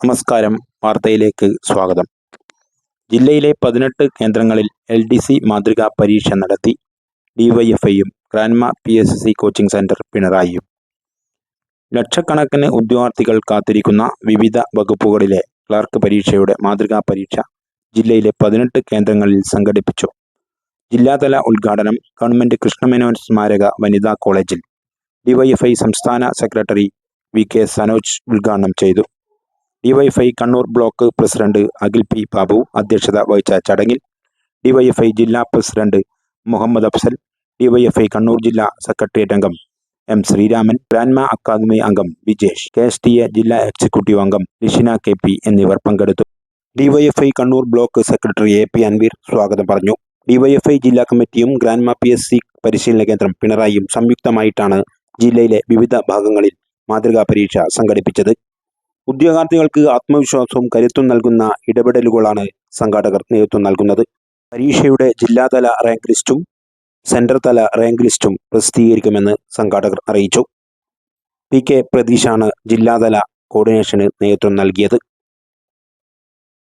നമസ്കാരം വാർത്തയിലേക്ക് സ്വാഗതം. ജില്ലയിലെ പതിനെട്ട് കേന്ദ്രങ്ങളിൽ എൽ ഡി സി മാതൃകാ പരീക്ഷ നടത്തി. ഡിവൈഎഫ്ഐയും Granma P S C coaching centre പിണറായിയും. ലക്ഷക്കണക്കിന് ഉദ്യോഗാർത്ഥികൾ കാത്തിരിക്കുന്ന വിവിധ വകുപ്പുകളിലെ ക്ലർക്ക് പരീക്ഷയുടെ മാതൃകാ പരീക്ഷ ജില്ലയിലെ പതിനെട്ട് കേന്ദ്രങ്ങളിൽ സംഘടിപ്പിച്ചു. ജില്ലാതല ഉദ്ഘാടനം ഗവൺമെന്റ് കൃഷ്ണമേനോൻ സ്മാരക വനിതാ കോളേജിൽ ഡിവൈഎഫ്ഐ സംസ്ഥാന സെക്രട്ടറി വി കെ സനോജ് ഉദ്ഘാടനം ചെയ്തു. DYFI Kannur block president Akhil P Babu അധ്യക്ഷത വഹിച്ച ചടങ്ങിൽ ഡിവൈഎഫ്ഐ ജില്ലാ പ്രസിഡന്റ് മുഹമ്മദ് അഫ്സൽ ഡിവൈഎഫ്ഐ കണ്ണൂർ ജില്ലാ സെക്രട്ടേറിയറ്റ് അംഗം എം ശ്രീരാമൻ ഗ്രാൻമ അക്കാദമി അംഗം Vijesh K S T A ജില്ലാ എക്സിക്യൂട്ടീവ് അംഗം ലിഷിന കെ പി എന്നിവർ പങ്കെടുത്തു. DYFI Kannur block secretary A P Anveer സ്വാഗതം പറഞ്ഞു. ഡിവൈഎഫ്ഐ ജില്ലാ കമ്മിറ്റിയും ഗ്രാൻമ പി എസ് സി പരിശീലന കേന്ദ്രം പിണറായിയും സംയുക്തമായിട്ടാണ് ജില്ലയിലെ വിവിധ ഭാഗങ്ങളിൽ മാതൃകാ പരീക്ഷ സംഘടിപ്പിച്ചത്. ഉദ്യോഗാർത്ഥികൾക്ക് ആത്മവിശ്വാസവും കരുത്തും നൽകുന്ന ഇടപെടലുകളാണ് സംഘാടകർ നേതൃത്വം നൽകുന്നത്. പരീക്ഷയുടെ ജില്ലാതല റാങ്ക് ലിസ്റ്റും സെന്റർ തല റാങ്ക് ലിസ്റ്റും പ്രസിദ്ധീകരിക്കുമെന്ന് സംഘാടകർ അറിയിച്ചു. പി. കെ. പ്രതീഷാണ് ജില്ലാതല കോർഡിനേഷന് നേതൃത്വം നൽകിയത്.